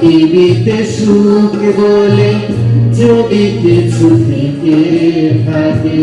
পৃথিবীতে সুখ বলে যদি কিছু থেকে থাকে।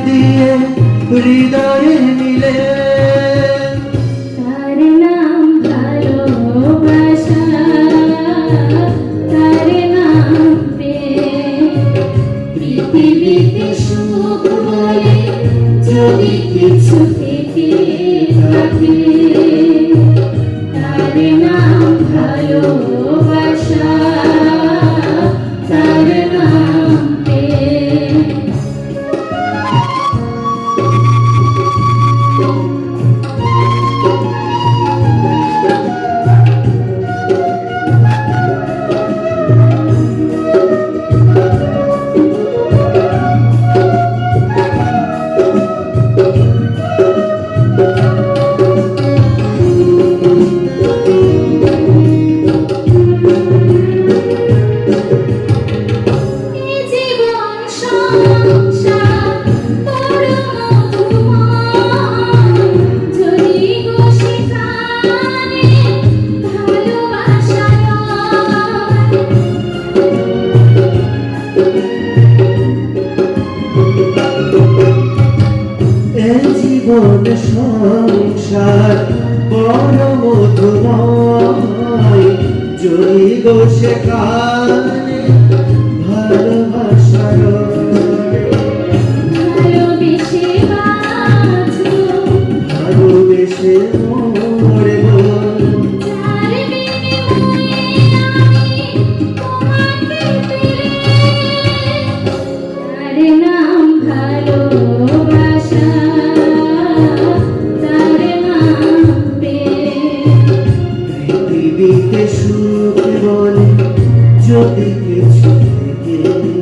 দিয়ে হৃদয়ের মিলে সংসার বড় মধুময়। জয়ী গো ভালোবাসার ভালোবেসে পেতে সুখ বলে যদি কিছু থেকে।